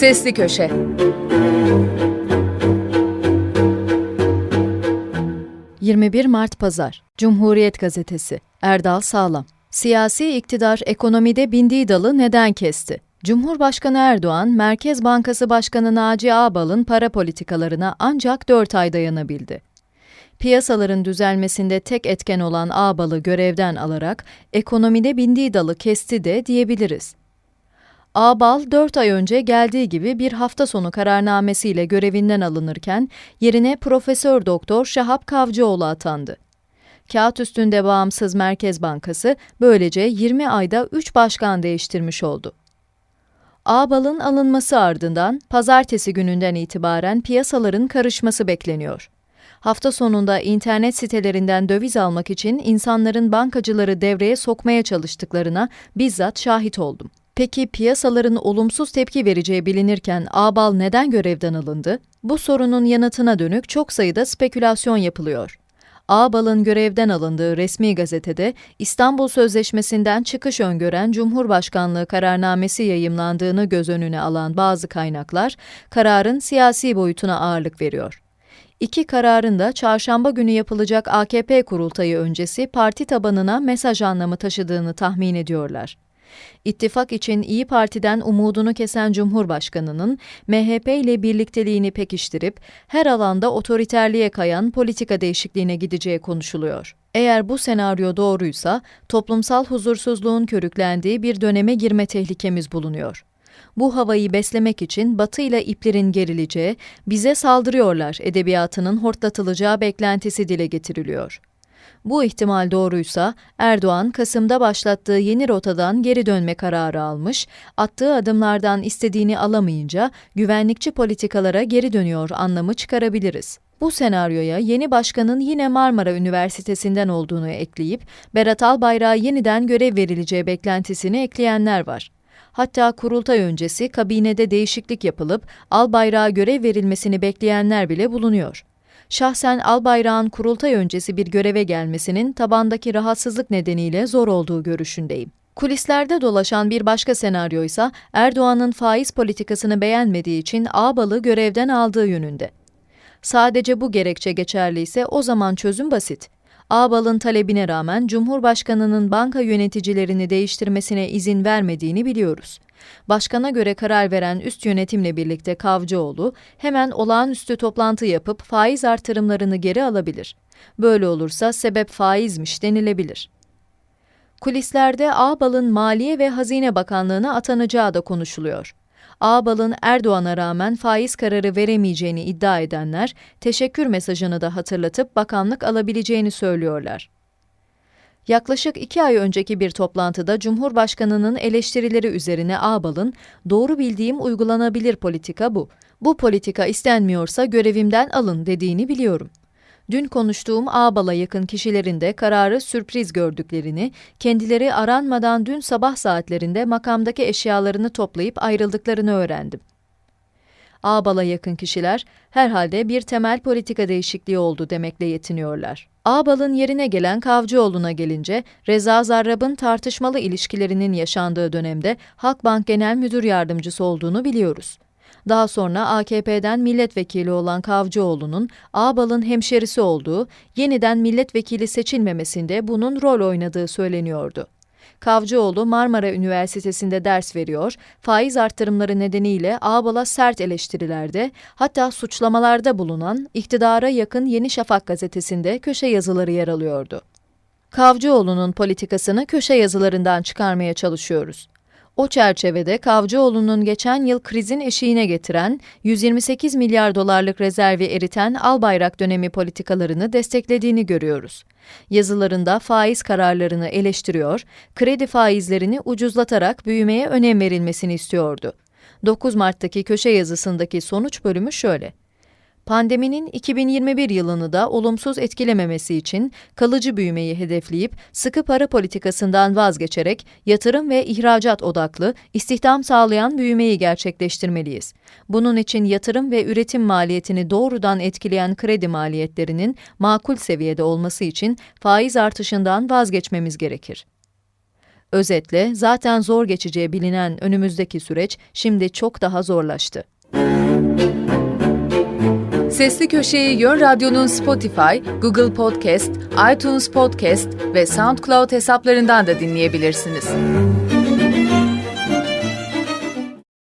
Sesli Köşe ...21 Mart Pazar, Cumhuriyet Gazetesi, Erdal Sağlam. Siyasi iktidar ekonomide bindiği dalı neden kesti? Cumhurbaşkanı Erdoğan, Merkez Bankası Başkanı Naci Ağbal'ın para politikalarına ancak 4 ay dayanabildi. Piyasaların düzelmesinde tek etken olan Ağbal'ı görevden alarak ekonomide bindiği dalı kesti de diyebiliriz. Ağbal 4 ay önce geldiği gibi bir hafta sonu kararnamesiyle görevinden alınırken yerine Profesör Doktor Şahap Kavcıoğlu atandı. Kağıt üstünde bağımsız Merkez Bankası böylece 20 ayda 3 başkan değiştirmiş oldu. Ağbal'ın alınması ardından pazartesi gününden itibaren piyasaların karışması bekleniyor. Hafta sonunda internet sitelerinden döviz almak için insanların bankacıları devreye sokmaya çalıştıklarına bizzat şahit oldum. Peki piyasaların olumsuz tepki vereceği bilinirken Ağbal neden görevden alındı? Bu sorunun yanıtına dönük çok sayıda spekülasyon yapılıyor. Ağbal'ın görevden alındığı resmi gazetede İstanbul Sözleşmesi'nden çıkış öngören Cumhurbaşkanlığı kararnamesi yayımlandığını göz önüne alan bazı kaynaklar, kararın siyasi boyutuna ağırlık veriyor. İki kararın da çarşamba günü yapılacak AKP kurultayı öncesi parti tabanına mesaj anlamı taşıdığını tahmin ediyorlar. İttifak için İyi Parti'den umudunu kesen Cumhurbaşkanı'nın MHP ile birlikteliğini pekiştirip her alanda otoriterliğe kayan politika değişikliğine gideceği konuşuluyor. Eğer bu senaryo doğruysa toplumsal huzursuzluğun körüklendiği bir döneme girme tehlikemiz bulunuyor. Bu havayı beslemek için Batı ile iplerin gerileceği, bize saldırıyorlar edebiyatının hortlatılacağı beklentisi dile getiriliyor. Bu ihtimal doğruysa Erdoğan Kasım'da başlattığı yeni rotadan geri dönme kararı almış, attığı adımlardan istediğini alamayınca güvenlikçi politikalara geri dönüyor anlamı çıkarabiliriz. Bu senaryoya yeni başkanın yine Marmara Üniversitesi'nden olduğunu ekleyip Berat Albayrak'a yeniden görev verileceği beklentisini ekleyenler var. Hatta kurultay öncesi kabinede değişiklik yapılıp Albayrak'a görev verilmesini bekleyenler bile bulunuyor şahsen Albayrak'ın kurultay öncesi bir göreve gelmesinin tabandaki rahatsızlık nedeniyle zor olduğu görüşündeyim. Kulislerde dolaşan bir başka senaryo ise Erdoğan'ın faiz politikasını beğenmediği için Ağbal'ı görevden aldığı yönünde. Sadece bu gerekçe geçerli ise o zaman çözüm basit. Ağbal'ın talebine rağmen Cumhurbaşkanı'nın banka yöneticilerini değiştirmesine izin vermediğini biliyoruz. Başkana göre karar veren üst yönetimle birlikte Kavcıoğlu hemen olağanüstü toplantı yapıp faiz artırımlarını geri alabilir. Böyle olursa sebep faizmiş denilebilir. Kulislerde Ağbal'ın Maliye ve Hazine Bakanlığı'na atanacağı da konuşuluyor. Ağbal'ın Erdoğan'a rağmen faiz kararı veremeyeceğini iddia edenler, teşekkür mesajını da hatırlatıp bakanlık alabileceğini söylüyorlar. Yaklaşık iki ay önceki bir toplantıda Cumhurbaşkanı'nın eleştirileri üzerine Ağbal'ın, doğru bildiğim uygulanabilir politika bu. Bu politika istenmiyorsa görevimden alın dediğini biliyorum. Dün konuştuğum Ağbal'a yakın kişilerin de kararı sürpriz gördüklerini, kendileri aranmadan dün sabah saatlerinde makamdaki eşyalarını toplayıp ayrıldıklarını öğrendim. Ağbal'a yakın kişiler herhalde bir temel politika değişikliği oldu demekle yetiniyorlar. Ağbal'ın yerine gelen Kavcıoğlu'na gelince Reza Zarrab'ın tartışmalı ilişkilerinin yaşandığı dönemde Halkbank Genel Müdür Yardımcısı olduğunu biliyoruz. Daha sonra AKP'den milletvekili olan Kavcıoğlu'nun Ağbal'ın hemşerisi olduğu, yeniden milletvekili seçilmemesinde bunun rol oynadığı söyleniyordu. Kavcıoğlu Marmara Üniversitesi'nde ders veriyor, faiz arttırımları nedeniyle Ağbal'a sert eleştirilerde, hatta suçlamalarda bulunan iktidara yakın Yeni Şafak gazetesinde köşe yazıları yer alıyordu. Kavcıoğlu'nun politikasını köşe yazılarından çıkarmaya çalışıyoruz. O çerçevede Kavcıoğlu'nun geçen yıl krizin eşiğine getiren 128 milyar dolarlık rezervi eriten Albayrak dönemi politikalarını desteklediğini görüyoruz. Yazılarında faiz kararlarını eleştiriyor, kredi faizlerini ucuzlatarak büyümeye önem verilmesini istiyordu. 9 Mart'taki köşe yazısındaki sonuç bölümü şöyle. Pandeminin 2021 yılını da olumsuz etkilememesi için kalıcı büyümeyi hedefleyip sıkı para politikasından vazgeçerek yatırım ve ihracat odaklı, istihdam sağlayan büyümeyi gerçekleştirmeliyiz. Bunun için yatırım ve üretim maliyetini doğrudan etkileyen kredi maliyetlerinin makul seviyede olması için faiz artışından vazgeçmemiz gerekir. Özetle zaten zor geçeceği bilinen önümüzdeki süreç şimdi çok daha zorlaştı. Sesli Köşe'yi Yön Radyo'nun Spotify, Google Podcast, iTunes Podcast ve SoundCloud hesaplarından da dinleyebilirsiniz.